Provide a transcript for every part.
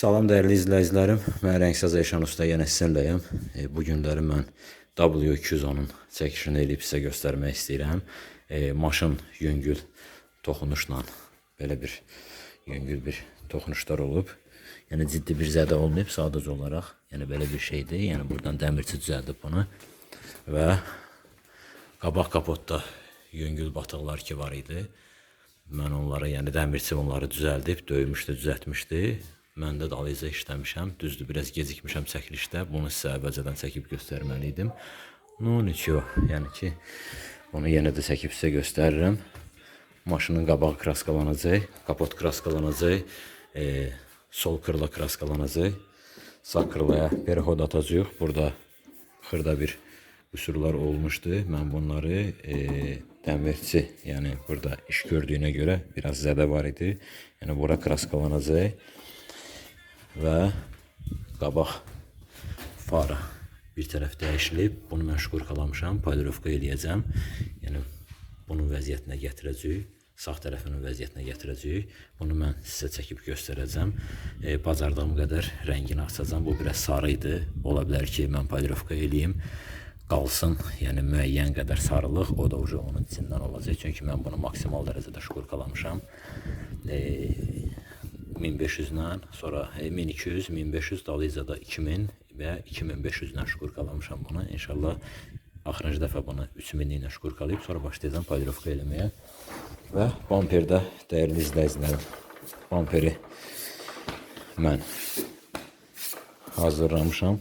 Salam dəyərli izləyicilərim. Mən Rəngsaz Eşan Usta yenə sizinləyəm. E, bu günləri mən W210-un çəkişini eləyib sizə göstərmək istəyirəm. E, maşın yüngül toxunuşla belə bir yüngül bir toxunuşlar olub. Yəni ciddi bir zədə olmayıb, sadəcə olaraq. Yəni belə bir şeydir. Yəni buradan dəmirçi düzəldib bunu və qabaq kapotda yüngül batıqlar ki var idi. Mən onları, yəni dəmirçi onları düzəldib, döymüşdü, düzəltmişdi. Mən də dalıca işləmişəm. Düzdür, biraz gecikmişəm çəkilişdə. Bunu sizə əvvəlcədən çəkib göstərməli idim. No, niço, yəni ki, bunu yenə də çəkib sizə göstərirəm. Maşının qabağı kraskalanacaq, kapot kraskalanacaq, e, sol kırla kraskalanacaq. Sağ kırlaya perihod atacağıq. Burada xırda bir qüsurlar olmuşdu. Mən bunları e, dəmirçi, yəni burada iş gördüyünə görə biraz zədə var idi. Yəni bura kraskalanacaq və qabaq fara bir tərəf dəyişilib. Bunu mən şkurkalamışam, polirovka eləyəcəm. Yəni bunun vəziyyətinə gətirəcəyik. Sağ tərəfinin vəziyyətinə gətirəcəyik. Bunu mən sizə çəkib göstərəcəm. E, bacardığım qədər rəngini açacağam. Bu biraz sarı idi. Ola bilər ki, mən polirovka eləyim qalsın, yəni müəyyən qədər sarılıq, o da onun içindən olacaq. Çünki mən bunu maksimal dərəcədə şkurkalamışam. E, 1500 ilə, sonra e, 1200, 1500, dalıcada 2000 və 2500 ilə şkurkalamışam bunu. İnşallah axırıncı dəfə bunu 3000 ilə şkurkalayıb sonra başlayacağam polirovka eləməyə. Və bamperdə dəyərli izləyicilərim, bamperi mən hazırlamışam.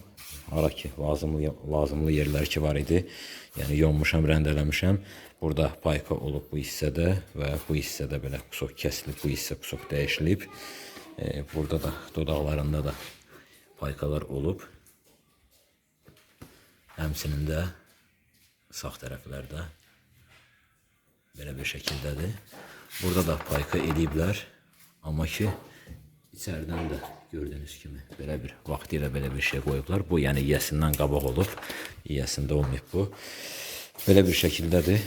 Ara ki lazımlı lazımlı yerlər ki var idi. Yəni yonmuşam, rəndələmişəm. Burada payka olub bu hissədə və bu hissədə belə qusok kəsilib, bu hissə qusok dəyişilib. E, burada da dodaqlarında da paykalar olub. Həmçinin də sağ tərəflərdə belə bir şəkildədir. Burada da payka eləyiblər. Amma ki içəridən də gördüyünüz kimi belə bir vaxtilə belə bir şey qoyublar. Bu yəni yiyəsindən qabaq olub. Yiyəsində olmayıb bu. Belə bir şəkildədir.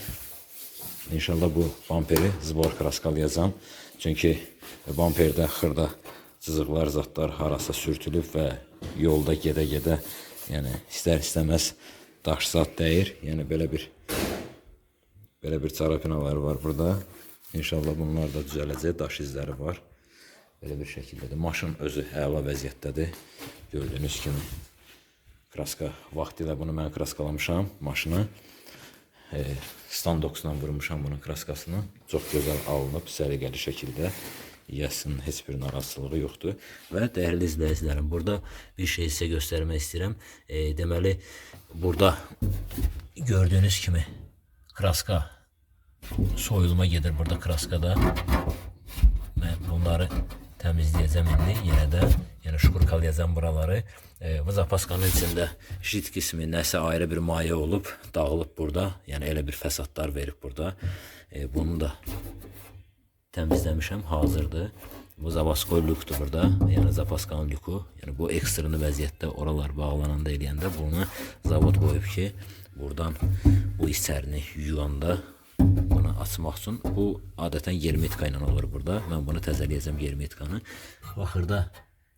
İnşallah bu bamperi zbor kraskalayacağam. Çünki bamperdə xırda cızıqlar, zatlar harasa sürtülüb və yolda gedə-gedə yəni istər-istəməz daş zat dəyir. Yəni belə bir belə bir çarapinalar var burada. İnşallah bunlar da düzələcək. Daş izləri var. Belə bir şəkildədir. Maşın özü əla vəziyyətdədir. Gördüyünüz kimi kraska vaxtilə bunu mən kraskalamışam maşını. E, standoksla vurmuşam bunun kraskasını. Çox gözəl alınıb, səliqəli şəkildə. Yəsinin heç bir narazılığı yoxdur. Və dəyərli izləyicilərim, burada bir şey sizə göstərmək istəyirəm. E, deməli, burada gördüyünüz kimi kraska soyulma gedir burada kraskada. Mən bunları təmizləyəcəm indi yenə də. Yəni şkurkalayacağam buraları. E, bu zapaskanın içində jit qismi nəsə ayrı bir maye olub, dağılıb burada. Yəni elə bir fəsadlar verib burada. E, bunu da təmizləmişəm, hazırdır. Bu zavaskoy lükdür burada. Yəni zapaskanın lüku. Yəni bu ekstreni vəziyyətdə oralar bağlananda eləyəndə bunu zavod qoyub ki, buradan bu hissərini yuyanda bunu açmaq üçün bu adətən yermetka ilə olur burada. Mən bunu təzələyəcəm yermetkanı. Baxırda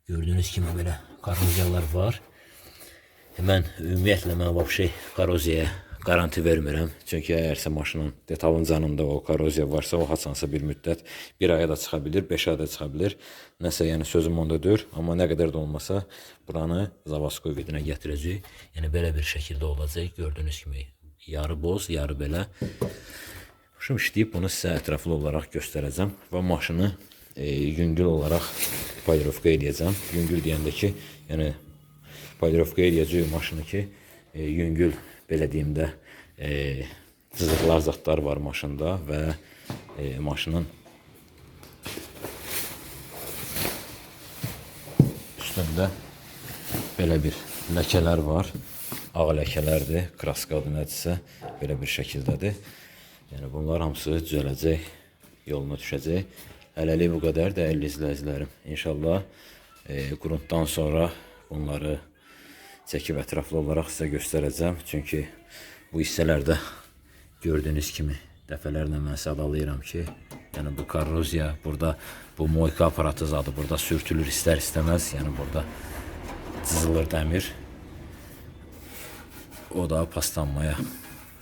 gördüyünüz kimi belə korroziyalar var. Mən ümumiyyətlə mən vəbşey korroziyaya garanti vermirəm. Çünki əgərsə maşının detalın canında o korroziya varsa, o haçansa bir müddət bir aya da çıxa bilər, 5 aya da çıxa bilər. Nəsə yəni sözüm ondadır, amma nə qədər də olmasa buranı Zavaskoy vidinə gətirəcək. Yəni belə bir şəkildə olacaq. Gördüyünüz kimi yarı boz, yarı belə. Şum işləyib bunu sizə ətraflı olaraq göstərəcəm və maşını e, yüngül olaraq polirovka eləyəcəm. Yüngül deyəndə ki, yəni polirovka eləyəcəyik maşını ki, e, yüngül belə deyim də e, cızıqlar zatlar var maşında və e, maşının üstündə belə bir ləkələr var. Ağ ləkələrdir, kraskadır nədirsə, belə bir şəkildədir. Yəni bunlar hamısı düzələcək, yoluna düşəcək. Hələlik bu qədər dəyərli izləyicilərim. İnşallah e, qruntdan sonra bunları çəkib ətraflı olaraq sizə göstərəcəm. Çünki bu hissələrdə gördüyünüz kimi dəfələrlə mən sadalayıram ki, Yəni bu korroziya, burada bu moyka aparatı zadı burada sürtülür istər istəməz. Yəni burada cızılır dəmir. O da paslanmaya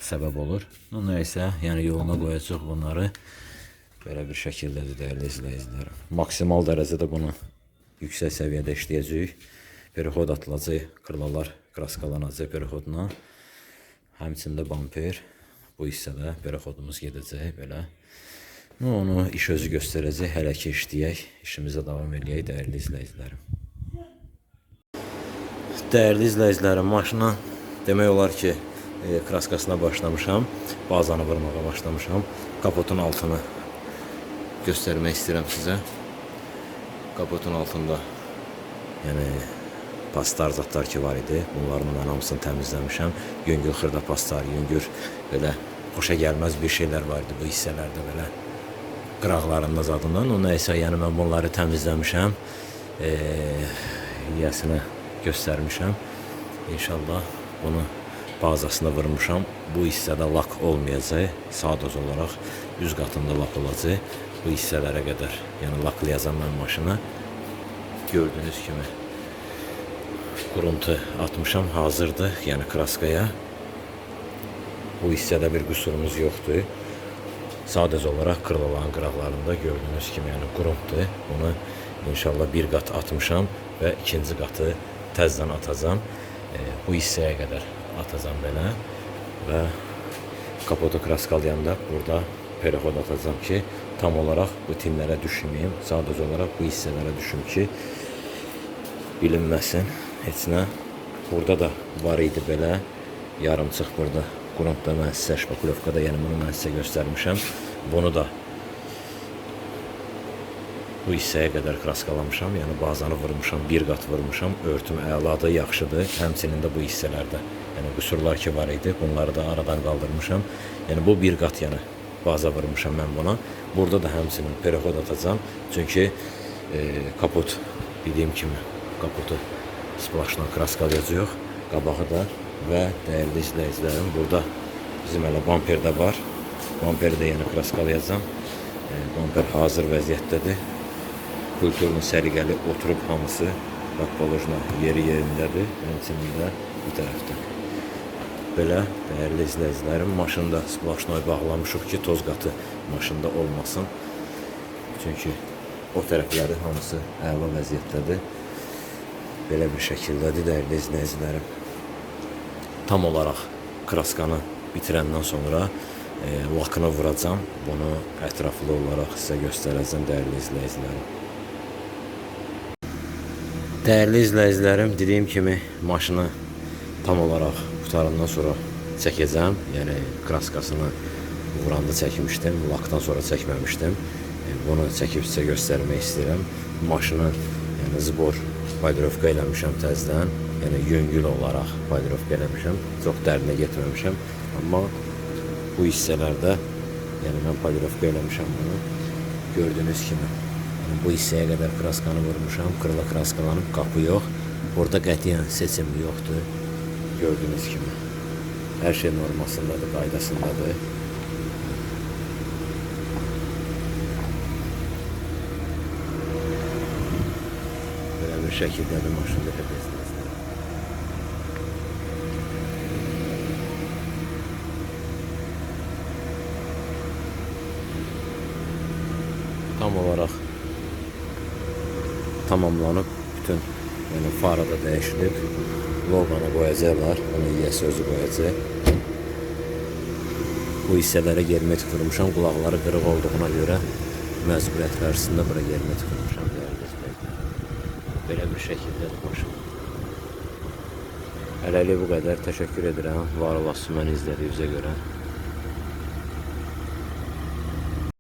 səbəb olur. No, nəysə, yəni yoluna qoyacaq bunları. Belə bir şəkildədir dəyərli izləyicilər. Maksimal dərəcədə bunu yüksək səviyyədə işləyəcəyik. Perixod atılacaq, kırlalar kraskalanacaq perixodla. Həmçində bamper bu hissədə perixodumuz gedəcək belə. No, onu iş özü göstərəcək. Hələ ki işləyək, işimizə davam eləyək dəyərli izləyicilərim. Dəyərli izləyicilərim, maşına demək olar ki, e, kraskasına başlamışam. Bazanı vurmağa başlamışam. Kapotun altını göstərmək istəyirəm sizə. Kapotun altında yəni pastar zatlar ki var idi. Bunların mən hamısını təmizləmişəm. Yüngül xırda pastar, yüngül belə xoşa gəlməz bir şeylər var idi bu hissələrdə belə qıraqlarında zadından. O nəysə, yəni mən bunları təmizləmişəm. E, yiyəsinə göstərmişəm. İnşallah bunu bazasına vurmuşam. Bu hissədə lak olmayacaq. Sadəcə olaraq üz qatında lak olacaq. Bu hissələrə qədər, yəni laklayacağam mən maşına. Gördüyünüz kimi quruntu atmışam, hazırdır, yəni kraskaya. Bu hissədə bir qüsurumuz yoxdur. Sadəcə olaraq kırılan qıraqlarında gördüyünüz kimi yəni qurumdur. Bunu inşallah bir qat atmışam və ikinci qatı təzədən atacağam. E, bu hissəyə qədər atacağam belə və kapotu kraskalayanda burada perixod atacağam ki, tam olaraq bu timlərə düşməyim. Sadəcə olaraq bu hissələrə düşüm ki, bilinməsin heç nə. Burada da var idi belə yarımçıq burada qruntda mən sizə şpakulovkada, yəni bunu mən sizə göstərmişəm. Bunu da bu hissəyə qədər kraskalamışam, yəni bazanı vurmuşam, bir qat vurmuşam. Örtüm əladır, yaxşıdır. Həmçinin də bu hissələrdə yəni qüsurlar ki var idi, bunları da aradan qaldırmışam. Yəni bu bir qat yəni baza vurmuşam mən buna. Burada da həmçinin perixod atacağam. Çünki e, kaput dediyim kimi kaputu splaşla kraskalayacağıq. Qabağı da və dəyərli izləyicilərim burada bizim hələ bamper də var. Bamperi də yenə kraskalayacağam. E, bamper hazır vəziyyətdədir. Kulturun səliqəli oturub hamısı Rakbalojna yeri yerindədir. Həmçinin də bu tərəfdə. Belə dəyərli izləyicilərim, maşında splaşnoy bağlamışıq ki, toz qatı maşında olmasın. Çünki o tərəfləri hamısı əla vəziyyətdədir. Belə bir şəkildədir dəyərli izləyicilərim. Tam olaraq kraskanı bitirəndən sonra e, lakını vuracağam. Bunu ətraflı olaraq sizə göstərəcəm dəyərli izləyicilərim. Dəyərli izləyicilərim, dediyim kimi maşını tam olaraq qutarandan sonra çəkəcəm. Yəni kraskasını vuranda çəkmişdim, lakdan sonra çəkməmişdim. E, Bunu çəkib sizə göstərmək istəyirəm. Maşını yəni zbor paydirovka eləmişəm təzədən. Yəni yüngül olaraq paydirovka eləmişəm. Çox dərinə getməmişəm. Amma bu hissələrdə yəni mən paydirovka eləmişəm bunu. Gördüyünüz kimi yəni bu hissəyə qədər kraskanı vurmuşam. Kırıla kraskalanıb qapı yox. Burada qətiyyən seçim yoxdur. Gördüyünüz kimi. Hər şey normasındadır, qaydasındadır. Belə bir şəkildədir maşında təpəsində. Tam olaraq tamamlanıb bütün yəni farı da dəyişilib. Loqonu qoyacaqlar, onu yiyəsi özü qoyacaq. Bu hissələrə germet vurmuşam, qulaqları qırıq olduğuna görə məcburiyyət qarşısında bura germet vurmuşam. dəyərli. Belə bir şəkildədir maşın. Hələlik bu qədər. Təşəkkür edirəm. Var olasınız məni izlədiyinizə görə.